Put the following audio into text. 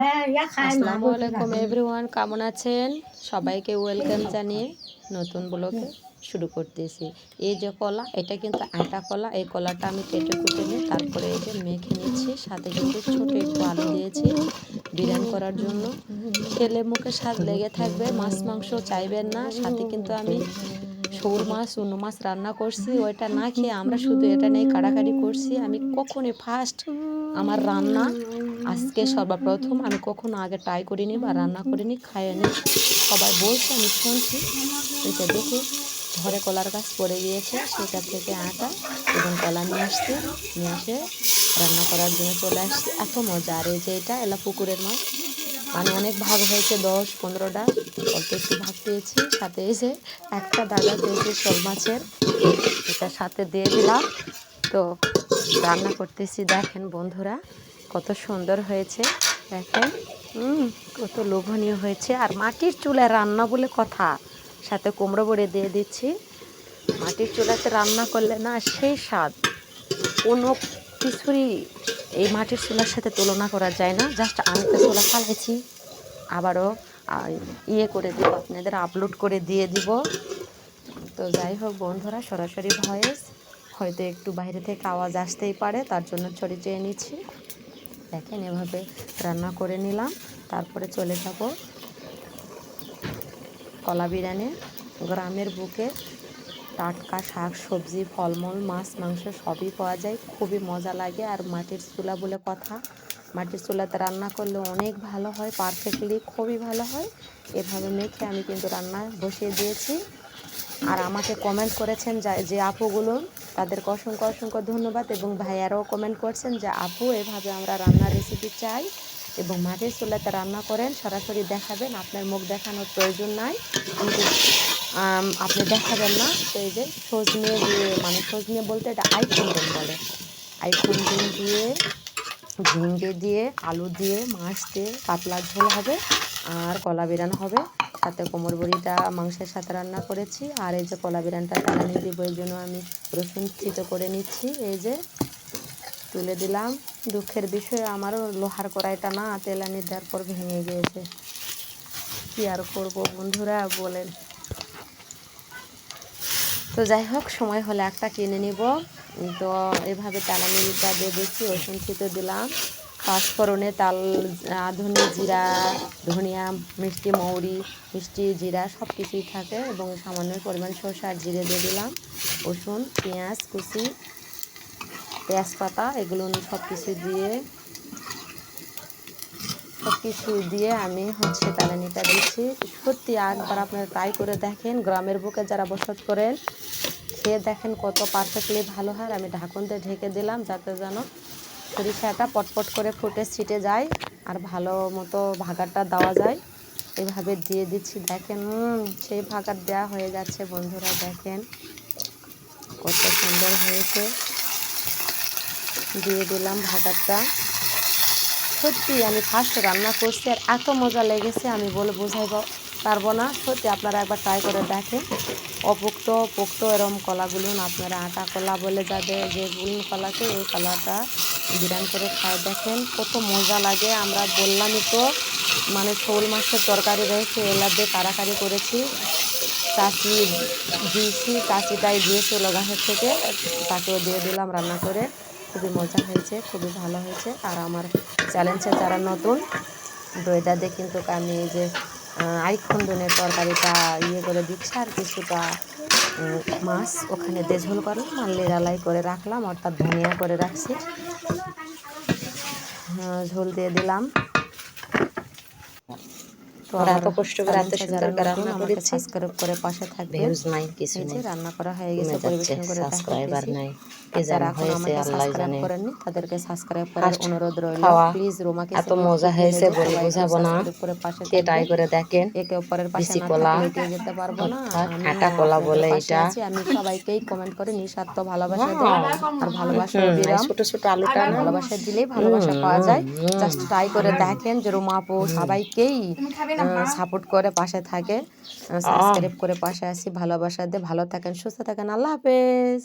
আসসালামু আলাইকুম এভরিওয়ান কেমন আছেন? সবাইকে ওয়েলকাম জানিয়ে নতুন ব্লগে শুরু করতেছি। এই যে কলা, এটা কিন্তু আটা কলা। এই কলাটা আমি কেটে কুটে নিই তারপরে এই যে মেখে নিচ্ছি। সাথে কিন্তু ছোট একটু আলু দিয়েছি বিরিয়ানি করার জন্য। খেলে মুখে স্বাদ লেগে থাকবে, মাছ মাংস চাইবেন না। সাথে কিন্তু আমি শৌর মাছ অন্য মাছ রান্না করছি। ওইটা না খেয়ে আমরা শুধু এটা নিয়ে কাড়াকাড়ি করছি। আমি কখনই ফার্স্ট আমার রান্না আজকে সর্বপ্রথম আমি কখনো আগে ট্রাই করিনি বা রান্না করিনি, খাইনি। সবাই বলছে, আমি শুনছি। এটা দেখে ঘরে কলার গাছ পড়ে গিয়েছে, সেটা থেকে আটা এবং কলা নিয়ে আসছি, নিয়ে এসে রান্না করার জন্য চলে আসছি। এত মজা। আর এই যে এটা, এলা পুকুরের মাছ। মানে অনেক ভাগ হয়েছে, দশ, পনেরোটা। অল্প একটু ভাগ পেয়েছি। সাথে এসে একটা দাদা পেয়েছি সব মাছের। এটা সাথে দিয়ে দিলাম। তো রান্না করতেছি। দেখেন বন্ধুরা, কত সুন্দর হয়েছে। দেখেন কত লোভনীয় হয়েছে। আর মাটির চুলায় রান্না বলে কথা, সাথে কুমড়ো বড়ে দিয়ে দিচ্ছি। মাটির চুলাতে রান্না করলে না সেই স্বাদ। কোনো কিছুরই এই মাটির চুলার সাথে তুলনা করা যায় না। জাস্ট আমি তো চুলা ফালাইছি, আবারও ইয়ে করে দিব, আপনাদের আপলোড করে দিয়ে দিব। তো যাই হোক বন্ধুরা, সরাসরি ভয়েস। হয়তো একটু বাইরে থেকে আওয়াজ আসতেই পারে, তার জন্য ছড়ি চেয়ে নিচ্ছি। দেখেন, এভাবে রান্না করে নিলাম। তারপরে চলে যাব কলা বিরিয়ানি গ্রামের বুকে। টাটকা শাক, সবজি, ফলমূল, মাছ, মাংস সবই পাওয়া যায়। খুবই মজা লাগে। আর মাটির চুলা বলে কথা, মাটির চুলাতে রান্না করলে অনেক ভালো হয় পারফেক্টলি খুবই ভালো হয়। এভাবে মেখে আমি কিন্তু রান্না বসিয়ে দিয়েছি। আর আমাকে কমেন্ট করেছেন যা- যে আপুগুলো, তাদেরকে অসংখ্য অসংখ্য ধন্যবাদ এবং ভাইয়ারাও কমেন্ট করছেন যে, আপু, এভাবে আমরা রান্নার রেসিপি চাই এবং মাটির চুলাতে রান্না করেন, সরাসরি দেখাবেন, আপনার মুখ দেখানোর প্রয়োজন নাই। কিন্তু আপনি দেখাবেন না। তো এই যে সজনে দিয়ে মানে সজনে বলতে এটা আইফোনডেন বলে। আইফোনডেন দিয়ে ঝিঙ্গে দিয়ে, আলু দিয়ে, মাছ দিয়ে পাতলা ঝোল হবে, আর কলা বিরান হবে। সাথে কোমর বড়িটা, মাংসের সাথে রান্না করেছি। আর এই যে কলা বিরানটা টানানি দিব, এই জন্য আমি রসুন চিতো করে নিচ্ছি। এই যে তুলে দিলাম। দুঃখের বিষয়ে, আমারও লোহার কড়াইটা না তেলানি দেওয়ার পর ভেঙে গিয়েছে। কী আর করব বন্ধুরা, বলেন। তো যাই হোক, সময় হলে একটা কিনে নিব। তো এভাবে টানানিটা দিয়ে দিচ্ছি রসুন ছিটো দিলাম। পাঁচফোড়নে তাল ধনে জিরা, ধনিয়া, মিষ্টি মৌরি, মিষ্টি জিরা সব কিছুই থাকে এবং সামান্য পরিমাণ আর জিরে দিয়ে দিলাম, রসুন, পেঁয়াজ, কুচি, তেজপাতা, এগুলো সব কিছু দিয়ে সব কিছু দিয়ে আমি হচ্ছে টালানিটা দিচ্ছি। সত্যি একবার আপনারা ট্রাই করে দেখেন, গ্রামের বুকে যারা বসত করেন, খেয়ে দেখেন কত পারফেক্টলি ভালো হয়। আমি ঢাকন দিয়ে ঢেকে দিলাম, যাতে যেন সরিষাটা পটপট করে ফুটে ছিটে যায় আর ভালো মতো ভাগারটা দেওয়া যায়। এইভাবে দিয়ে দিচ্ছি। দেখেন সেই ভাগার দেওয়া হয়ে যাচ্ছে বন্ধুরা, দেখেন। কত সুন্দর হয়েছে। দিয়ে দিলাম ভাগারটা। সত্যি আমি ফার্স্ট রান্না করছি আর এত মজা লেগেছে, আমি বলে বোঝাইব পারব না। সত্যি আপনারা একবার ট্রাই করে দেখেন। অপুক্ত পোক্ত এরম কলাগুলো আপনারা আটা কলা বলে যাবে, যে গুল কলাকে এই কলাটা বিরান করে খায়। দেখেন কত মজা লাগে, আমরা বললামই তো মানে শোল মাছের তরকারি রয়েছে এলা দিয়ে কারাকারি করেছি। চাষি দিয়েছি চাষিটাই দিয়েছিল গাছের থেকে, তাকেও দিয়ে দিলাম রান্না করে। খুবই মজা হয়েছে, খুবই ভালো হয়েছে। আর আমার চ্যালেঞ্জে যারা নতুন এটা দিয়ে কিন্তু আমি যে আইখন্দনের তরকারিটা ইয়ে করে দিচ্ছে আর কিছুটা মাছ ওখানে দিয়ে ঝোল করলাম আর লেরালাই করে রাখলাম, অর্থাৎ ধনিয়া করে রাখছি। ঝোল দিয়ে দিলাম। তো এত কষ্ট করে এত সুন্দর করে রান্না আমাকে সাবস্ক্রাইব করে পাশে থাকবে ভিউজ নাই কিছু নেই। রান্না করা হয়ে গেছে পরিবেশন করে সাবস্ক্রাইবার নাই। কে যারা হয়েছে আল্লাহ জানে। করেননি তাদেরকে সাবস্ক্রাইব করার অনুরোধ রইল। প্লিজ রোমাকে এত মজা হয়েছে বলে বোঝাবো না। করে পাশে কে ট্রাই করে দেখেন? একে অপরের পাশে কলা, যেতে পারব না। আমি আটা কলা বলে এটা। আমি সবাইকেই কমেন্ট করে নিঃস্বার্থ ভালোবাসা আর ভালোবাসা বিরাম। ছোট ছোট আলুটা ভালোবাসা দিলেই ভালোবাসা পাওয়া যায়। জাস্ট ট্রাই করে দেখেন যে রুমা আপু সবাইকেই সাপোর্ট করে পাশে থাকে সাবস্ক্রাইব করে পাশে আসি। ভালোবাসা দিয়ে ভালো থাকেন সুস্থ থাকেন। আল্লাহ হাফেজ।